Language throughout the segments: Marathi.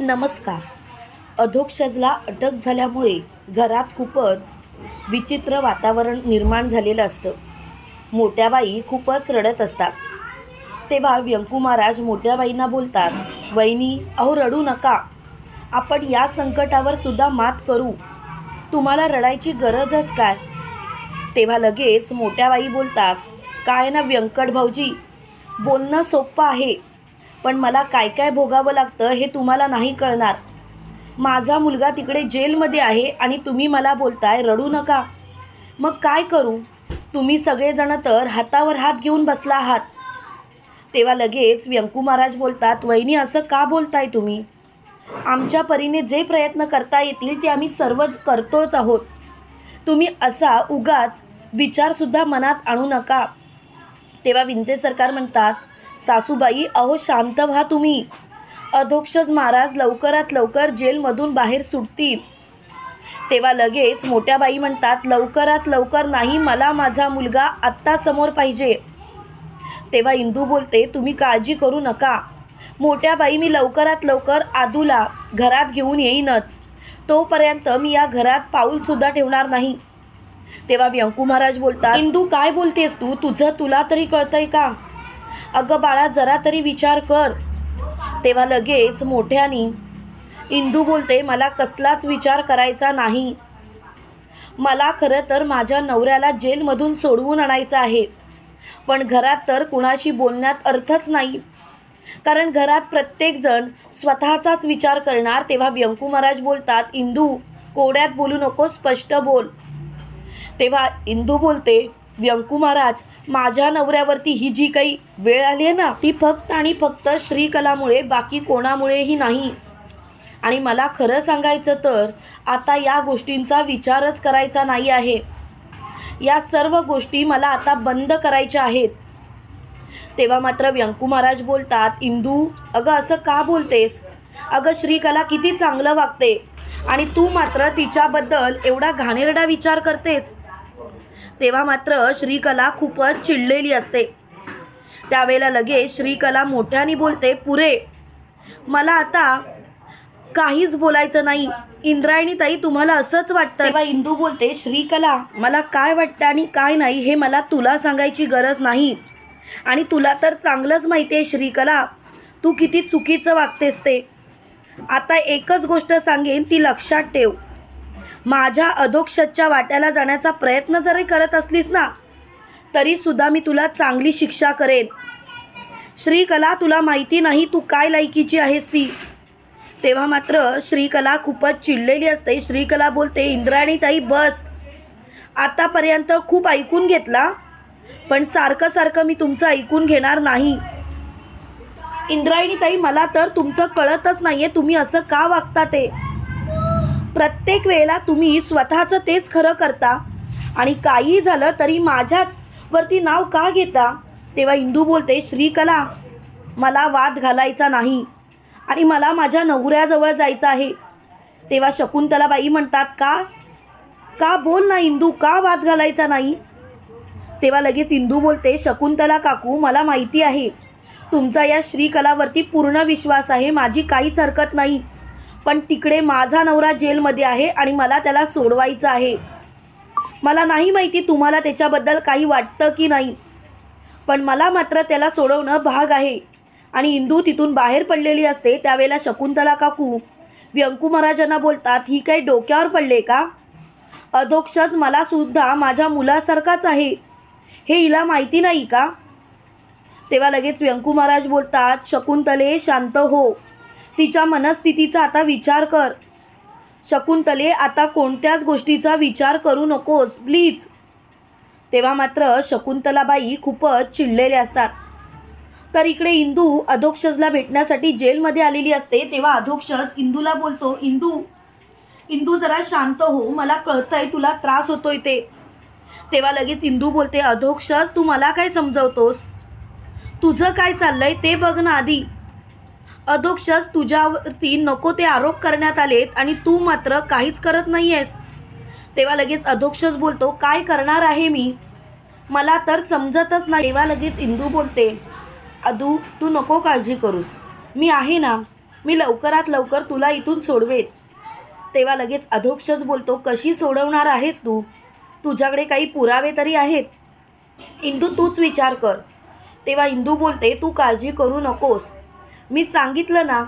नमस्कार. अधोक्षजला अटक झाल्यामुळे घरात खूपच विचित्र वातावरण निर्माण झालेलं असतं. मोठ्या बाई खूपच रडत असतात. तेव्हा व्यंकू महाराज मोठ्या बाईंना बोलतात वहिनी अहो रडू नका. आपण या संकटावर सुद्धा मात करू. तुम्हाला रडायची गरजच काय? तेव्हा लगेच मोठ्या बाई बोलतात काय ना व्यंकट भाऊजी बोलणं सोपं आहे. पण मला काय काय भोगावं लागतं हे तुम्हाला नाही कळणार. माझा मुलगा तिकडे जेलमध्ये आहे आणि तुम्ही मला बोलताय रडू नका. मग काय करू? तुम्ही सगळेजण तर हातावर हात घेऊन बसला आहात. तेव्हा लगेच व्यंकू महाराज बोलतात वहिनी असं का बोलताय तुम्ही? आमच्या परीने जे प्रयत्न करता येतील ते आम्ही सर्वच करतोच आहोत. तुम्ही असा उगाच विचारसुद्धा मनात आणू नका. तेव्हा विंचे सरकार म्हणतात सासूबाई अहो शांत व्हा तुम्ही. अधोक्षज महाराज लवकरात लवकर जेलमधून बाहेर सुटतील. तेव्हा लगेच मोठ्या बाई म्हणतात लवकरात लवकर नाही मला माझा मुलगा आत्ता समोर पाहिजे. तेव्हा इंदू बोलते तुम्ही काळजी करू नका. मोठ्या बाई मी लवकरात लवकर आदूला घरात घेऊन येईनच. तोपर्यंत मी या घरात पाऊलसुद्धा ठेवणार नाही. तेव्हा व्यंकू महाराज बोलतात इंदू काय बोलतेस तू? तुझं तुला तरी कळतंय का? अगं बाळा जरा तरी विचार कर. तेव्हा लगेच मोठ्यानी इंदू बोलते मला कसलाच विचार करायचा नाही. मला खरं तर माझ्या नवऱ्याला जेलमधून सोडवून आणायचं आहे. पण घरात तर कुणाशी बोलण्यात अर्थच नाही. कारण घरात प्रत्येकजण स्वतःचाच विचार करणार. तेव्हा व्यंकू महाराज बोलतात इंदू कोड्यात बोलू नको स्पष्ट बोल. तेव्हा इंदू बोलते व्यंकू महाराज माझ्या नवऱ्यावरती ही जी काही वेळ आली आहे ना ती फक्त आणि फक्त श्रीकलामुळे बाकी कोणामुळेही नाही. आणि मला खरं सांगायचं तर आता या गोष्टींचा विचारच करायचा नाही आहे. या सर्व गोष्टी मला आता बंद करायच्या आहेत. तेव्हा मात्र व्यंकू महाराज बोलतात इंदू अगं असं का बोलतेस? अगं श्रीकला किती चांगलं वागते. आणि तू मात्र तिच्याबद्दल एवढा घाणेरडा विचार करतेस. तेव्हा मात्र श्रीकला खूपच चिडलेली असते. त्यावेळेला लगेच श्रीकला मोठ्याने बोलते पुरे मला आता काहीच बोलायचं नाही. इंद्रायणी ताई तुम्हाला असंच वाटतं. तेव्हा इंदू बोलते श्रीकला मला काय वाटतं आणि काय नाही हे मला तुला सांगायची गरज नाही. आणि तुला तर चांगलंच माहिती आहे श्रीकला तू किती चुकीचं वागतेस ते. आता एकच गोष्ट सांगेन ती लक्षात ठेव. माझ्या अधोक्षच्या वाट्याला जाण्याचा प्रयत्न जरी करत असलीस ना तरी सुद्धा मी तुला चांगली शिक्षा करेन. श्रीकला तुला माहिती नाही तू काय लायकीची आहेस ती. तेव्हा मात्र श्रीकला खूपच चिडलेली असते. श्रीकला बोलते इंद्रायणी ताई बस. आतापर्यंत खूप ऐकून घेतला पण सारखं सारखं मी तुमचं ऐकून घेणार नाही. इंद्रायणी ताई मला तर तुमचं कळतच नाहीये. तुम्ही असं का वागता ते? प्रत्येक वेळेला तुम्ही स्वतःचं तेच खरं करता. आणि काही झालं तरी माझ्याच वरती नाव का घेता? तेव्हा इंदू बोलते श्रीकला मला वाद घालायचा नाही आणि मला माझ्या नवऱ्याजवळ जायचं आहे. तेव्हा शकुंतलाबाई म्हणतात का? का बोल ना इंदू का वाद घालायचा नाही? तेव्हा लगेच इंदू बोलते शकुंतला काकू मला माहिती आहे तुमचा या श्रीकलावरती पूर्ण विश्वास आहे माझी काहीच हरकत नाही. पण तिकडे माझा नवरा जेलमध्ये आहे आणि मला त्याला सोडवायचं आहे. मला नाही माहिती तुम्हाला त्याच्याबद्दल काही वाटतं की नाही. पण मला मात्र त्याला सोडवणं भाग आहे. आणि इंदू तिथून बाहेर पडलेली असते त्यावेळेला शकुंतला काकू व्यंकू महाराजांना बोलतात ही काही डोक्यावर पडले का? अधोक्षज मला सुद्धा माझ्या मुलासारखाच आहे. हे हिला माहिती नाही का? तेव्हा लगेच व्यंकू महाराज बोलतात शकुंतले शांत हो. तिच्या मनस्थितीचा आता विचार कर. शकुंतले आता कोणत्याच गोष्टीचा विचार करू नकोस प्लीज तेव्हा मात्र शकुंतलाबाई खूपच चिडलेले असतात. तर इकडे इंदू अधोक्षजला भेटण्यासाठी जेलमध्ये आलेली असते तेव्हा अधोक्षज इंदूला बोलतो इंदू इंदू जरा शांत हो मला कळतंय तुला त्रास होतोय ते. तेव्हा लगेच इंदू बोलते अधोक्षज तू मला काय समजवतोस? तुझं काय चाललंय ते बघ ना आधी. अधोक्षज तुझ्यावरती नको ते आरोप करण्यात आलेत आणि तू मात्र काहीच करत नाही आहेस तेव्हा लगेच अधोक्षज बोलतो काय करणार आहे मी? मला तर समजतच नाही. तेव्हा लगेच इंदू बोलते अदू तू नको काळजी करूस. मी आहे ना मी लवकरात लवकर तुला इथून सोडवेन. तेव्हा लगेच अधोक्षच बोलतो कशी सोडवणार आहेस तू? तुझ्याकडे काही पुरावे तरी आहेत. इंदू तूच विचार कर. तेव्हा इंदू बोलते तू काळजी करू नकोस. मी सांगितलं ना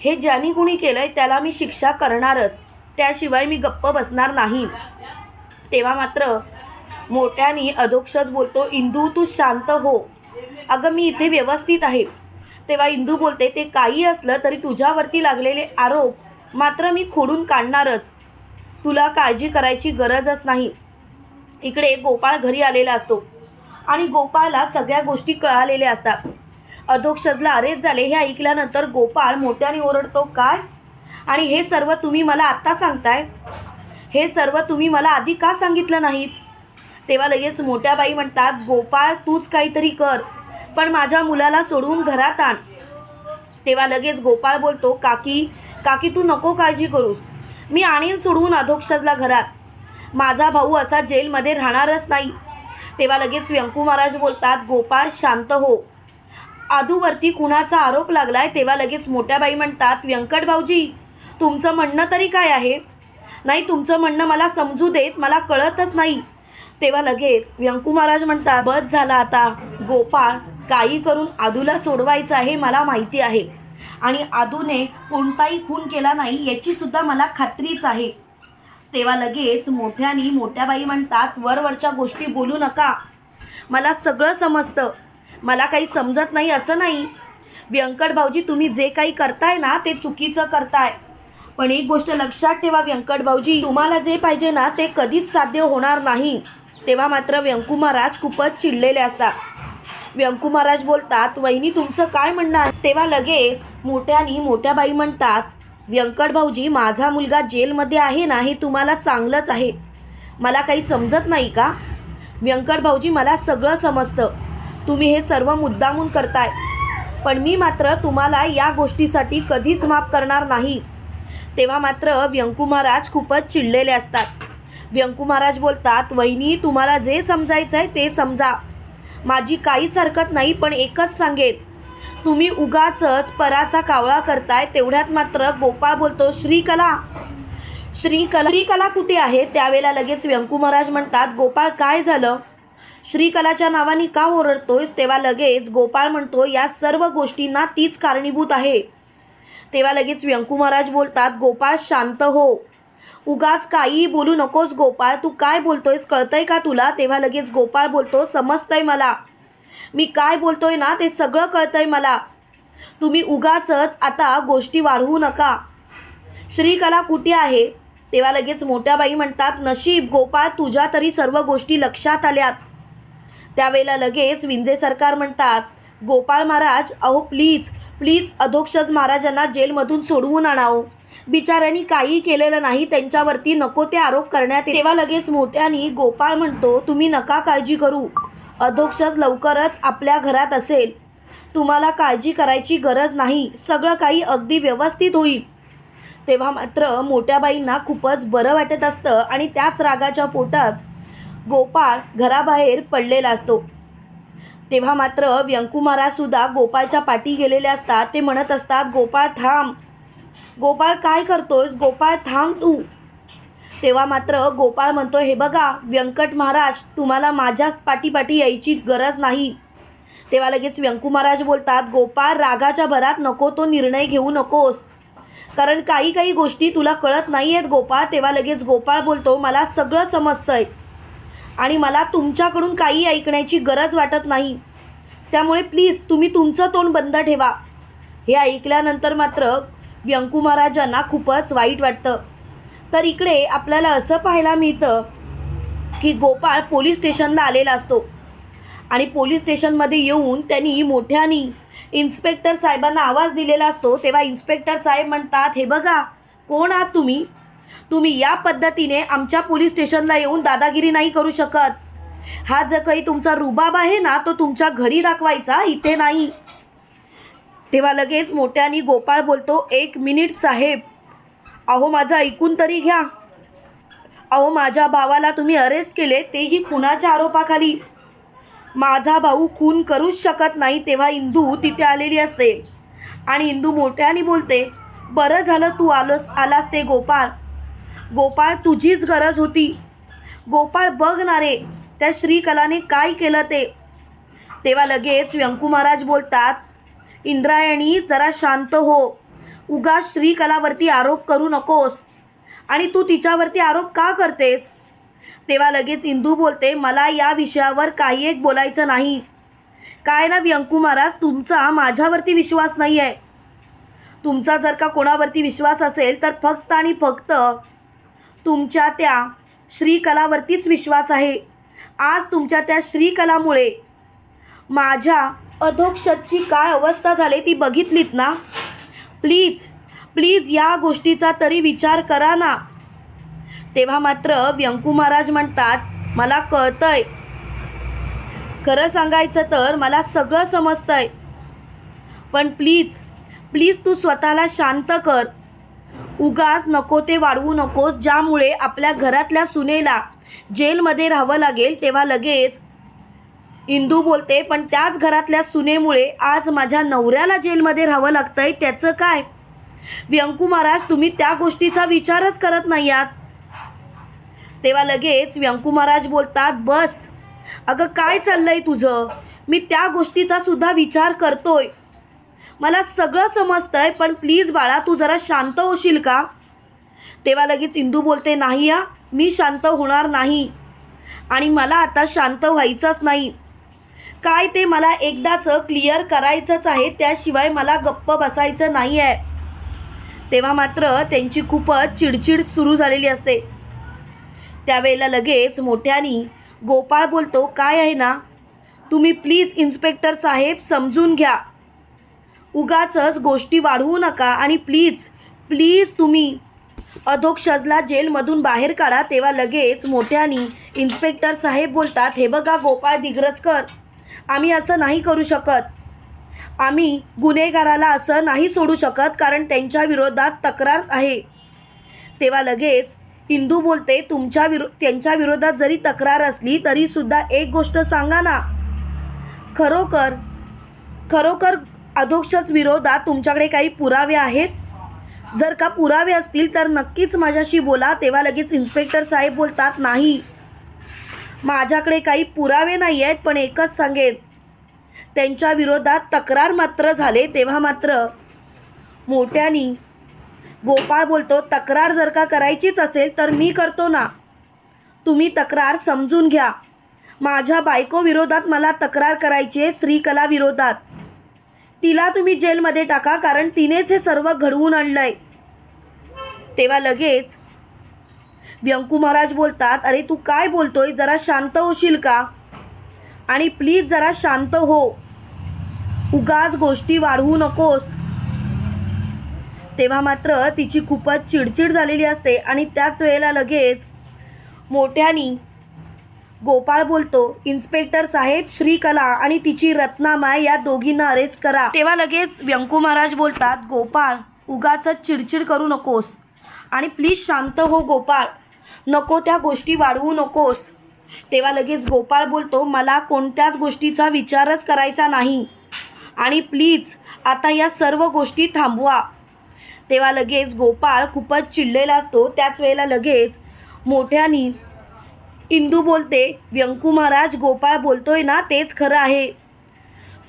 हे ज्यानी कुणी केलं आहे त्याला मी शिक्षा करणारच. त्याशिवाय मी गप्प बसणार नाही. तेव्हा मात्र मोठ्यानी अधोक्षच बोलतो इंदू तू शांत हो. अगं मी इथे व्यवस्थित आहे. तेव्हा इंदू बोलते ते काही असलं तरी तुझ्यावरती लागलेले आरोप मात्र मी खोडून काढणारच. तुला काळजी करायची गरजच नाही. इकडे गोपाळ घरी आलेला असतो आणि गोपाळला सगळ्या गोष्टी कळालेल्या असतात. अधोक्षजला अरेच झाले हे ऐकल्यानंतर गोपाळ मोठ्याने ओरडतो काय? आणि हे सर्व तुम्ही मला आत्ता सांगताय? हे सर्व तुम्ही मला आधी का सांगितलं नाहीत? तेव्हा लगेच मोठ्या बाई म्हणतात गोपाळ तूच काहीतरी कर पण माझ्या मुलाला सोडून घरात आण. तेव्हा लगेच गोपाळ बोलतो काकी काकी तू नको काळजी करूस. मी आणीन सोडवून अधोक्षजला घरात. माझा भाऊ असा जेलमध्ये राहणारच नाही. तेव्हा लगेच व्यंकू महाराज बोलतात गोपाळ शांत हो. आदूवरती कुणाचा आरोप लागलाय तेव्हा लगेच मोठ्या बाई म्हणतात व्यंकट भाऊजी तुमचं म्हणणं तरी काय आहे? नाही तुमचं म्हणणं मला समजू देत मला कळतच नाही. तेव्हा लगेच व्यंकू महाराज म्हणतात बस झाला आता. गोपाळ काही करून आदूला सोडवायचं आहे मला माहिती आहे. आणि आदूने कोणताही खून केला नाही याचीसुद्धा मला खात्रीच आहे. तेव्हा लगेच मोठ्यानी मोठ्या बाई म्हणतात वरवरच्या गोष्टी बोलू नका. मला सगळं समजतं. मला काही समजत नाही असं नाही. व्यंकट भाऊजी तुम्ही जे काही करताय ना ते चुकीचं करताय. पण एक गोष्ट लक्षात ठेवा व्यंकट भाऊजी तुम्हाला जे पाहिजे ना ते कधीच साध्य होणार नाही. तेव्हा मात्र व्यंकू महाराज खूपच चिडलेले असतात. व्यंकू महाराज बोलतात वहिनी तुमचं काय म्हणणार तेव्हा लगेच मोठ्यानी मोठ्या बाई म्हणतात व्यंकट भाऊजी माझा मुलगा जेलमध्ये आहे ना हे तुम्हाला चांगलंच आहे. मला काही समजत नाही का? व्यंकट भाऊजी मला सगळं समजतं. तुम्ही हे सर्व मुद्दामून करताय. पण मी मात्र तुम्हाला या गोष्टीसाठी कधीच माफ करणार नाही. तेव्हा मात्र व्यंकू महाराज खूपच चिडलेले असतात. व्यंकू महाराज बोलतात वहिनी तुम्हाला जे समजायचं आहे ते समजा. माझी काहीच हरकत नाही पण एकच सांगेल तुम्ही उगाचच पराचा कावळा करताय तेवढ्यात मात्र गोपाळ बोलतो श्रीकला श्रीकला श्रीकला कुठे आहे? त्यावेळेला लगेच व्यंकू महाराज म्हणतात गोपाळ काय झालं? श्रीकलाच्या नावाने का ओरडतोयस? तेव्हा लगेच गोपाळ म्हणतो या सर्व गोष्टींना तीच कारणीभूत आहे. तेव्हा लगेच व्यंकू महाराज बोलतात गोपाळ शांत हो. उगाच काही बोलू नकोस गोपाळ. तू काय बोलतोयस? कळतंय का तुला? तेव्हा लगेच गोपाळ बोलतो समजतंय मला. मी काय बोलतोय ना ते सगळं कळतंय मला. तुम्ही उगाचच आता गोष्टी वाढवू नका. श्रीकला कुठे आहे? तेव्हा लगेच मोठ्या बाई म्हणतात नशीब गोपाळ तुझ्या तरी सर्व गोष्टी लक्षात आल्यात. त्यावेळेला लगेच विंजे सरकार म्हणतात गोपाळ महाराज अहो प्लीज प्लीज अधोक्षज महाराजांना जेलमधून सोडवून आणावं. बिचाऱ्यांनी काही केलेलं नाही त्यांच्यावरती नको ते आरोप करण्यात तेव्हा लगेच मोठ्यानी गोपाळ म्हणतो तुम्ही नका काळजी करू. अधोक्षज लवकरच आपल्या घरात असेल. तुम्हाला काळजी करायची गरज नाही. सगळं काही अगदी व्यवस्थित होईल. तेव्हा मात्र मोठ्या बाईंना खूपच बरं वाटत असतं आणि त्याच रागाच्या पोटात गोपाळ घराबाहेर पडलेला असतो. तेव्हा मात्र व्यंकू गोपाळच्या पाठी गेलेले असतात ते म्हणत असतात गोपाळ थांब. गोपाळ काय करतोस गोपाळ थांब तू. तेव्हा मात्र गोपाळ म्हणतो हे बघा व्यंकट महाराज तुम्हाला माझ्याच पाठीपाठी यायची गरज नाही. तेव्हा लगेच व्यंकू महाराज बोलतात गोपाळ रागाच्या भरात नको तो निर्णय घेऊ नकोस. कारण काही काही गोष्टी तुला कळत नाही आहेत गोपाळ. तेव्हा लगेच गोपाळ बोलतो मला सगळं समजतंय. आणि मला तुमच्याकडून काही ऐकण्याची गरज वाटत नाही. त्यामुळे प्लीज तुम्ही तुमचं तोंड बंद ठेवा. हे ऐकल्यानंतर मात्र व्यंकू महाराजांना खूपच वाईट वाटतं. तर इकडे आपल्याला असं पाहायला मिळतं की गोपाळ पोलीस स्टेशनला आलेला असतो. आणि पोलीस स्टेशनमध्ये येऊन त्यांनी मोठ्यानी इन्स्पेक्टर साहेबांना आवाज दिलेला असतो. तेव्हा इन्स्पेक्टर साहेब म्हणतात हे बघा कोण आहात तुम्ही? तुम्ही या पद्धतीने आमच्या पोलीस स्टेशनला येऊन दादागिरी नाही करू शकत. हा जो काही तुमचा रुबाब आहे ना तो तुमच्या घरी दाखवायचा इथे नाही. तेव्हा लगेच मोठ्यानी गोपाळ बोलतो एक मिनिट साहेब अहो माझं ऐकून तरी घ्या. अहो माझ्या भावाला तुम्ही अरेस्ट केले तेही खुनाच्या आरोपाखाली. माझा भाऊ खून करूच शकत नाही तेव्हा इंदू तिथे आलेली असते. आणि इंदू मोठ्याने बोलते बरं झालं तू आलोस आलास ते गोपाळ. गोपाळ तुझीच गरज होती. गोपाळ बघ ना रे त्या श्रीकलाने काय केलं ते. तेव्हा लगेच व्यंकू महाराज बोलतात इंद्रायणी जरा शांत हो. उगा श्रीकलावरती आरोप करू नकोस. आणि तू तिच्यावरती आरोप का करतेस? तेव्हा लगेच इंदू बोलते मला या विषयावर काही एक बोलायचं नाही. काय ना व्यंकू महाराज तुमचा माझ्यावरती विश्वास नाही आहे तुमचा जर का कोणावरती विश्वास असेल तर फक्त आणि फक्त तुमच्या त्या श्रीकलावरतीच विश्वास आहे. आज तुमच्या त्या श्रीकलामुळे माझ्या अधोक्षतची काय अवस्था झाली ती बघितलीत ना? प्लीज प्लीज या गोष्टीचा तरी विचार करा ना. तेव्हा मात्र व्यंकू महाराज म्हणतात मला कळतंय. खरं सांगायचं तर मला सगळं समजतंय. पण प्लीज प्लीज तू स्वतःला शांत कर. उगाच नको ते वाढवू नकोस ज्यामुळे आपल्या घरातल्या सुनेला जेलमध्ये राहावं लागेल तेव्हा लगेच इंदू बोलते पण त्याच घरातल्या सुनेमुळे आज माझ्या नवऱ्याला जेलमध्ये राहावं लागतंय त्याचं काय? व्यंकू महाराज तुम्ही त्या गोष्टीचा विचारच करत नाही आहात तेव्हा लगेच व्यंकू महाराज बोलतात बस अगं काय चाललंय तुझं? मी त्या गोष्टीचा सुद्धा विचार करतोय. मला सगळं समजतंय पण प्लीज बाळा तू जरा शांत होशील का? तेव्हा लगेच इंदू बोलते नाही या मी शांत होणार नाही. आणि मला आता शांत व्हायचंच नाही. काय ते मला एकदाचं क्लिअर करायचंच आहे त्याशिवाय मला गप्प बसायचं नाही आहे तेव्हा मात्र त्यांची खूपच चिडचिड सुरू झालेली असते. त्यावेळेला लगेच मोठ्यानी गोपाळ बोलतो काय आहे ना? तुम्ही प्लीज इन्स्पेक्टर साहेब समजून घ्या. उगाचच गोष्टी वाढवू नका आणि प्लीज प्लीज तुम्ही अधोक्षजला जेलमधून बाहेर काढा तेव्हा लगेच मोठ्यानी इन्स्पेक्टर साहेब बोलतात हे बघा गोपाळ दिग्रजकर आम्ही असं नाही करू शकत. आम्ही गुन्हेगाराला असं नाही सोडू शकत कारण त्यांच्या विरोधात तक्रार आहे. तेव्हा लगेच हिंदू बोलते तुमच्या विरो त्यांच्या विरोधात जरी तक्रार असली तरीसुद्धा एक गोष्ट सांगा ना. खरोखर खरोखर अधोक्षच विरोधात तुमच्याकडे काही पुरावे आहेत? जर का पुरावे असतील तर नक्कीच माझ्याशी बोला. तेव्हा लगेच इन्स्पेक्टर साहेब बोलतात नाही माझ्याकडे काही पुरावे नाही आहेत पण एकच सांगेन. त्यांच्या विरोधात तक्रार मात्र झाले तेव्हा मात्र मोठ्यानी गोपाळ बोलतो तक्रार जर का करायचीच असेल तर मी करतो ना. तुम्ही तक्रार समजून घ्या. माझ्या बायको विरोधात मला तक्रार करायची आहे श्रीकला विरोधात. तिला तुम्ही जेलमध्ये टाका कारण तिनेच हे सर्व घडवून आणलंय. तेव्हा लगेच व्यंकू महाराज बोलतात अरे तू काय बोलतोय? जरा शांत होशील का? आणि प्लीज जरा शांत हो. उगाच गोष्टी वाढवू नकोस. तेव्हा मात्र तिची खूपच चिडचिड झालेली असते आणि त्याच वेळेला लगेच मोठ्यानी गोपाळ बोलतो इन्स्पेक्टर साहेब श्रीकला आणि तिची रत्नामाय या दोघींना अरेस्ट करा. तेव्हा लगेच व्यंकू महाराज बोलतात गोपाळ उगाच चिडचिड करू नकोस. आणि प्लीज शांत हो गोपाळ नको त्या गोष्टी वाढवू नकोस. तेव्हा लगेच गोपाळ बोलतो मला कोणत्याच गोष्टीचा विचारच करायचा नाही. आणि प्लीज आता या सर्व गोष्टी थांबवा. तेव्हा लगेच गोपाळ खूपच चिडलेला असतो. त्याच वेळेला लगेच मोठ्यानी इंदू बोलते व्यंकू महाराज गोपाळ बोलतोय ना तेच खरं आहे.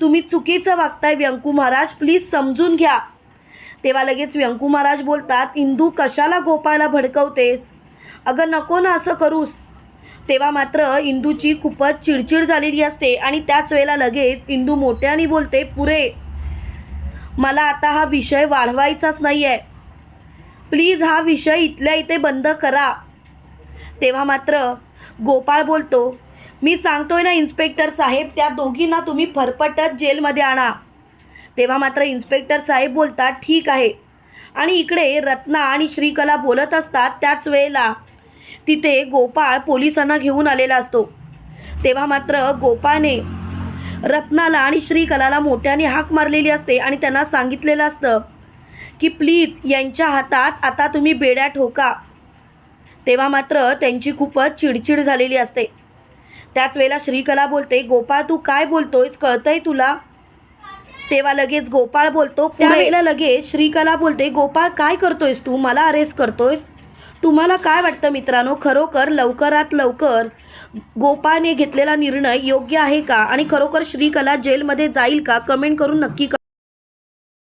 तुम्ही चुकीचं वागताय व्यंकू महाराज प्लीज समजून घ्या. तेव्हा लगेच व्यंकू महाराज बोलतात इंदू कशाला गोपाळला भडकवतेस? अगं नको ना असं करूस. तेव्हा मात्र इंदूची खूपच चिडचिड झालेली असते आणि त्याच वेळेला लगेच इंदू मोठ्याने बोलते पुरे मला आता हा विषय वाढवायचाच नाही आहे प्लीज हा विषय इथल्या इथे बंद करा. तेव्हा मात्र गोपाळ बोलतो मी सांगतोय ना इन्स्पेक्टर साहेब त्या दोघींना तुम्ही फरफटत जेलमध्ये आणा. तेव्हा मात्र इन्स्पेक्टर साहेब बोलतात ठीक आहे. आणि इकडे रत्ना आणि श्रीकला बोलत असतात त्याच वेळेला. तिथे गोपाळ पोलिसांना घेऊन आलेला असतो. तेव्हा मात्र गोपाळने रत्नाला आणि श्रीकलाला मोठ्याने हाक मारलेली असते आणि त्यांना सांगितलेलं असतं की प्लीज यांच्या हातात आता तुम्ही बेड्या ठोका. तेव्हा मात्र त्यांची खूपच चिडचिड झालेली असते. त्याच वेळेला श्रीकला बोलते गोपाळ तू काय बोलतोयस? कळतंय तुला? तेव्हा लगेच गोपाळ बोलतो त्यावेळेला लगेच श्रीकला बोलते गोपाळ काय करतोयस तू? मला अरेस्ट करतोयस? तुम्हाला काय वाटतं मित्रांनो? खरोखर लवकरात लवकर गोपाळने घेतलेला निर्णय योग्य आहे का? आणि खरोखर श्रीकला जेलमध्ये जाईल का? कमेंट करून नक्की.